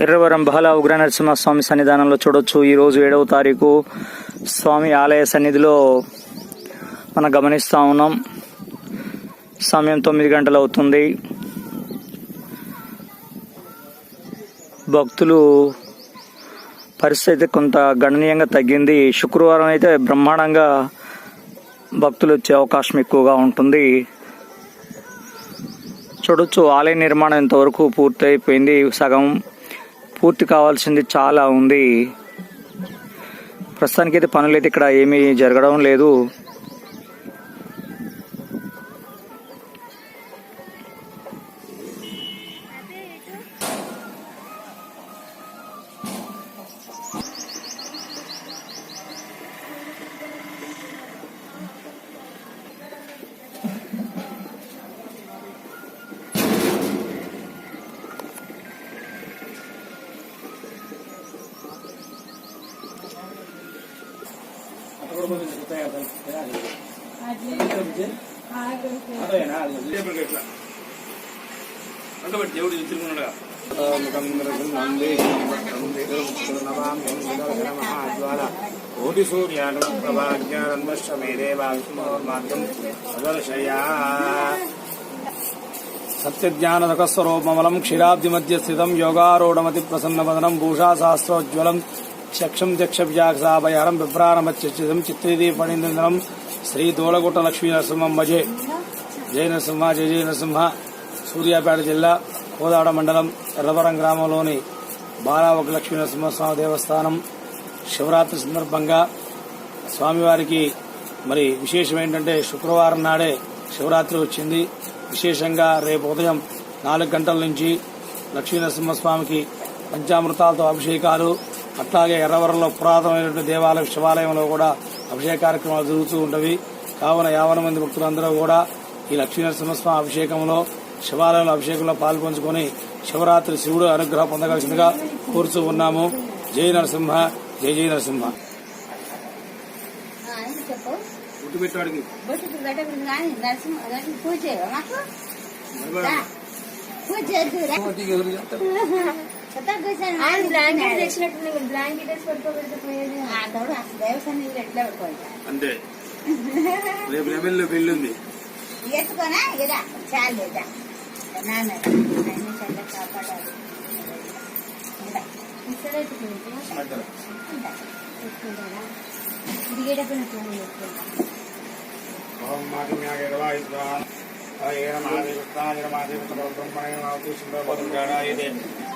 ఎర్రవరం బహల ఉగ్ర స్వామి సన్నిధానంలో చూడొచ్చు. ఈరోజు ఏడవ తారీఖు స్వామి ఆలయ సన్నిధిలో మనం గమనిస్తా ఉన్నాం. సమయం తొమ్మిది గంటలు అవుతుంది. భక్తులు పరిస్థితి కొంత గణనీయంగా తగ్గింది. శుక్రవారం అయితే బ్రహ్మాండంగా భక్తులు వచ్చే అవకాశం ఎక్కువగా ఉంటుంది. చూడొచ్చు ఆలయ నిర్మాణం ఇంతవరకు పూర్తయిపోయింది. సగం పూర్తి కావాల్సింది చాలా ఉంది. ప్రస్తుతానికి అయితే పనులు అయితే ఇక్కడ ఏమీ జరగడం లేదు. దేవుడు తిరుగుతున్నాడు కోటి సూర్యాను ప్రభాజ్ఞానన్మశ్రమే దేవావిష్ణోర్మాద్యం ప్రదర్శయా సత్యజ్ఞానదకస్వరూపమలం క్షీరాబ్ది మధ్య స్థితం యోగారూఢమతి ప్రసన్నవదనం భూషా చక్షం చక్షవ్యాసాభయహరం బిభ్రానమత్యచితం చిత్రీది ఫణీంద్రం శ్రీ దోళగుట్ట లక్ష్మీ నరసింహం భజే జయ నరసింహ జయ జయ నరసింహ సూర్యాపేట జిల్లా కోదాడ మండలం ఎర్రవరం గ్రామంలోని బాలావక లక్ష్మీ నరసింహస్వామి దేవస్థానం శివరాత్రి సందర్భంగా స్వామివారికి మరి విశేషం ఏంటంటే శుక్రవారం నాడే శివరాత్రి వచ్చింది. విశేషంగా రేపు ఉదయం నాలుగు గంటల నుంచి లక్ష్మీ నరసింహస్వామికి పంచామృతాలతో అభిషేకాలు అట్లాగే ఎర్రవరంలో పురాతనమైనటువంటి దేవాలయం శివాలయంలో కూడా అభిషేక కార్యక్రమాలు జరుగుతూ ఉంటవి కావున యావన మంది భక్తులందరూ కూడా ఈ లక్ష్మీ నరసింహస్వామి అభిషేకంలో శివాలయంలో అభిషేకంలో పాల్పంచుకొని శివరాత్రి శివుడు అనుగ్రహం పొందగలిసిందిగా కోరుతూ ఉన్నాము. జై నరసింహ జై జై నరసింహ. పూజ బ్లాంకెట్ తెచ్చినట్టు బ్లాంకెట్ వేసి అసలు దేవస్థానం ఎట్లా పెట్టుకోవాలి? అంతే. రేపు లెవెల్లో పెళ్ళి ఉంది ఇదా చాలు లేదా నాన్న కాపాడాలి. ఓం మాటిమ్యాగర్వాయుధ్వా ఏన మహాదేవతాయ మహాదేవత బ్రహ్మణే మావతి సుందరపదుర్గాడాయతే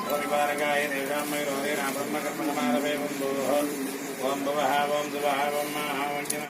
ఓం విపారకాయ దేవామయ రోదే ఓం భూః